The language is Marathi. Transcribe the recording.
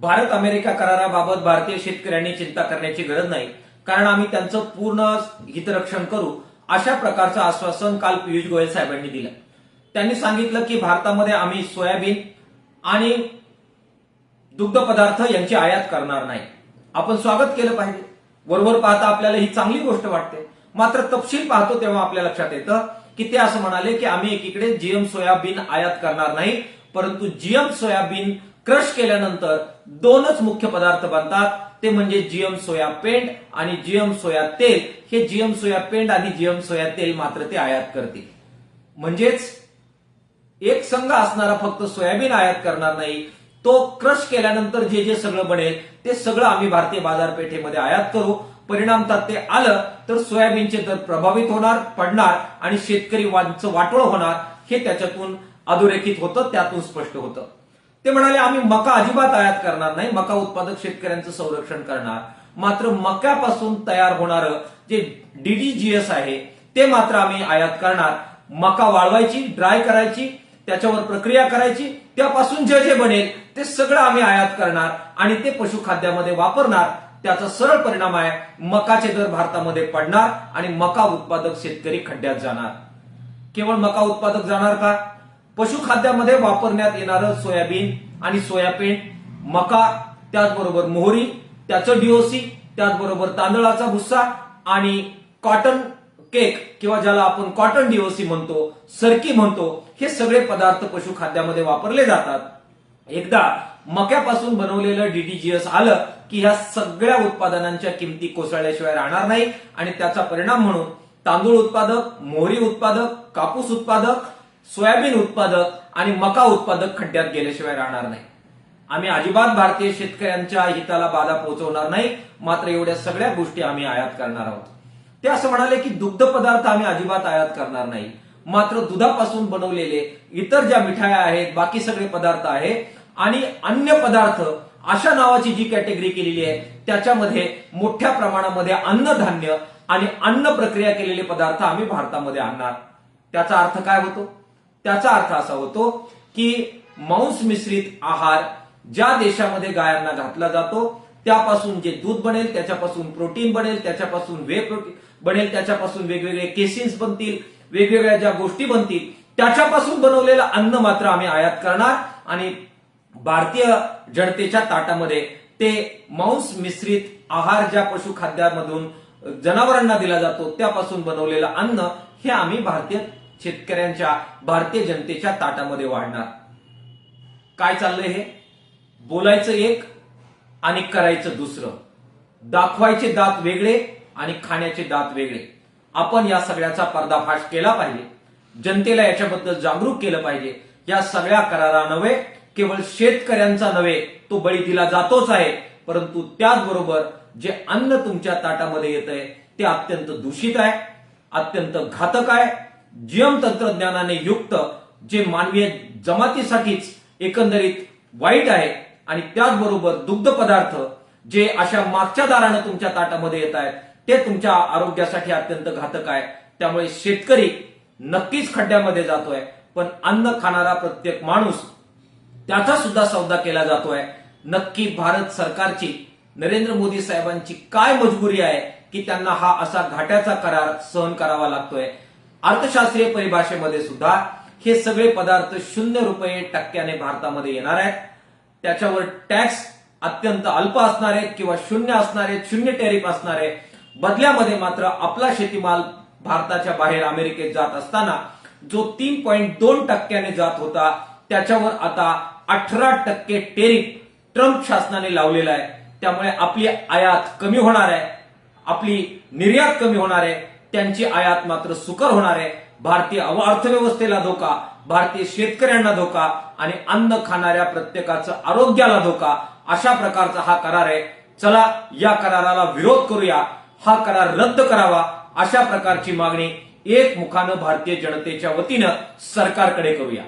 भारत अमेरिका कराराबाबत भारतीय शेतकऱ्यांनी चिंता करण्याची गरज नाही. कारण आम्ही त्यांचं पूर्ण हितरक्षण करू अशा प्रकारचं आश्वासन काल पियुष गोयल साहेबांनी दिलं. त्यांनी सांगितलं की भारतामध्ये आम्ही सोयाबीन आणि दुग्ध पदार्थ यांची आयात करणार नाही. आपण स्वागत केलं पाहिजे. वरवर पाहता आपल्याला ही चांगली गोष्ट वाटते. मात्र तपशील पाहतो तेव्हा आपल्या लक्षात येतं की ते असं म्हणाले की आम्ही एकीकडे जीएम सोयाबीन आयात करणार नाही परंतु जीएम सोयाबीन क्रश केल्यानंतर दोनच मुख्य पदार्थ बनतात. ते म्हणजे जीएम सोया पेंट आणि जीएम सोया तेल. हे जीएम सोया पेंट आणि जीएम सोया तेल मात्र ते आयात करतील. म्हणजेच एक संघ असणारा फक्त सोयाबीन आयात करणार नाही. तो क्रश केल्यानंतर जे जे सगळं बनेल ते सगळं आम्ही भारतीय बाजारपेठेमध्ये आयात करू. परिणामतात ते आलं तर सोयाबीनचे दर प्रभावित होणार पडणार आणि शेतकरी वाटोळ होणार हे त्याच्यातून अधोरेखित होतं त्यातून स्पष्ट होतं. ते म्हणाले आम्ही मका अजिबात आयात करणार नाही. मका उत्पादक शेतकऱ्यांचं संरक्षण करणार. मात्र मक्यापासून तयार होणारं जे डीडीजीएस आहे ते मात्र आम्ही आयात करणार. मका वाळवायची ड्राय करायची त्याच्यावर प्रक्रिया करायची त्यापासून जे जे बनेल ते सगळं आम्ही आयात करणार आणि ते पशुखाद्यामध्ये वापरणार. त्याचा सरळ परिणाम आहे मकाचे दर भारतामध्ये पडणार आणि मका उत्पादक शेतकरी खड्ड्यात जाणार. केवळ मका उत्पादक जाणार का? पशुखाद्यामध्ये वापरण्यात येणारं सोयाबीन आणि सोयाबीन मका त्याचबरोबर मोहरी त्याचं डीओसी त्याचबरोबर तांदळाचा भुस्सा आणि कॉटन केक किंवा ज्याला आपण कॉटन डीओसी म्हणतो सरकी म्हणतो हे सगळे पदार्थ पशुखाद्यामध्ये वापरले जातात. एकदा मक्यापासून बनवलेलं डीडीजीएस आलं की ह्या सगळ्या उत्पादनांच्या किमती कोसळल्याशिवाय राहणार नाही आणि त्याचा परिणाम म्हणून तांदूळ उत्पादक मोहरी उत्पादक कापूस उत्पादक सोयाबीन उत्पादक आणि मका उत्पादक खड्ड्यात गेल्याशिवाय राहणार नाही. आम्ही अजिबात भारतीय शेतकऱ्यांच्या हिताला बाधा पोहोचवणार नाही मात्र एवढ्या सगळ्या गोष्टी आम्ही आयात करणार आहोत. ते असं म्हणाले की दुग्ध पदार्थ आम्ही अजिबात आयात करणार नाही मात्र दुधापासून बनवलेले इतर ज्या मिठाया आहेत बाकी सगळे पदार्थ आहे आणि अन्य पदार्थ अशा नावाची जी कॅटेगरी केलेली आहे त्याच्यामध्ये मोठ्या प्रमाणामध्ये अन्नधान्य आणि अन्न प्रक्रिया केलेले पदार्थ आम्ही भारतामध्ये आणणार. त्याचा अर्थ काय होतो? त्याचा अर्थ असा होतो की मांस मिश्रित आहार ज्या देशामध्ये गायांना घातला जातो त्यापासून जे दूध बनेल त्याच्यापासून प्रोटीन बनेल त्याच्यापासून वे प्रोटीन बनेल त्याच्यापासून वेगवेगळे केसिन्स बनतील वेगवेगळ्या ज्या गोष्टी बनतील त्याच्यापासून बनवलेलं अन्न मात्र आम्ही आयात करणार. आणि भारतीय जनतेच्या ताटामध्ये ते मांस मिश्रित आहार ज्या पशुखाद्यामधून जनावरांना दिला जातो त्यापासून बनवलेलं अन्न हे आम्ही भारतीय शेतकऱ्यांच्या भारतीय जनतेच्या ताटामध्ये वाढणार. काय चाललंय हे? बोलायचं एक आणि करायचं दुसरं. दाखवायचे दात वेगळे आणि खाण्याचे दात वेगळे. आपण या सगळ्याचा पर्दाफाश केला पाहिजे. जनतेला याच्याबद्दल जागरूक केलं पाहिजे. या सगळ्या करारा नव्हे केवळ शेतकऱ्यांचा नव्हे तो बळी दिला जातोच आहे. परंतु त्याचबरोबर जे अन्न तुमच्या ताटामध्ये येत आहे ते अत्यंत दूषित आहे अत्यंत घातक आहे. जीएम तंत्रज्ञानाने युक्त जे मानवीय जमातीसाठीच एकंदरीत वाईट आहे आणि त्याचबरोबर दुग्ध पदार्थ जे अशा मागच्या दारानं तुमच्या ताटामध्ये येत आहेत ते तुमच्या आरोग्यासाठी अत्यंत घातक आहे. त्यामुळे शेतकरी नक्कीच खड्ड्यामध्ये जातोय पण अन्न खाणारा प्रत्येक माणूस त्याचा सुद्धा सौदा केला जातोय. नक्की भारत सरकारची नरेंद्र मोदी साहेबांची काय मजबुरी आहे की त्यांना हा असा घाट्याचा करार सहन करावा लागतोय. अर्थशास्त्रीय परिभाषेमध्ये सुद्धा हे सगळे पदार्थ शून्य रुपये टक्क्याने भारतामध्ये येणार आहेत. त्याच्यावर टॅक्स अत्यंत अल्प असणार आहेत किंवा शून्य असणार आहेत शून्य टॅरिफ असणार आहे बदल्यामध्ये मात्र आपला शेतीमाल भारताच्या बाहेर अमेरिकेत जात असताना जो तीन पॉईंट दोन टक्क्याने जात होता त्याच्यावर आता अठरा टक्के टेरिफ ट्रम्प शासनाने लावलेला आहे. त्यामुळे आपली आयात कमी होणार आहे. आपली निर्यात कमी होणार आहे. त्यांची आयात मात्र सुकर होणार आहे. भारतीय अर्थव्यवस्थेला धोका भारतीय शेतकऱ्यांना धोका आणि अन्न खाणाऱ्या प्रत्येकाचं आरोग्याला धोका अशा प्रकारचा हा करार आहे. चला या कराराला विरोध करूया. हा करार रद्द करावा अशा प्रकारची मागणी एकमुखानं भारतीय जनतेच्या वतीनं सरकारकडे करूया.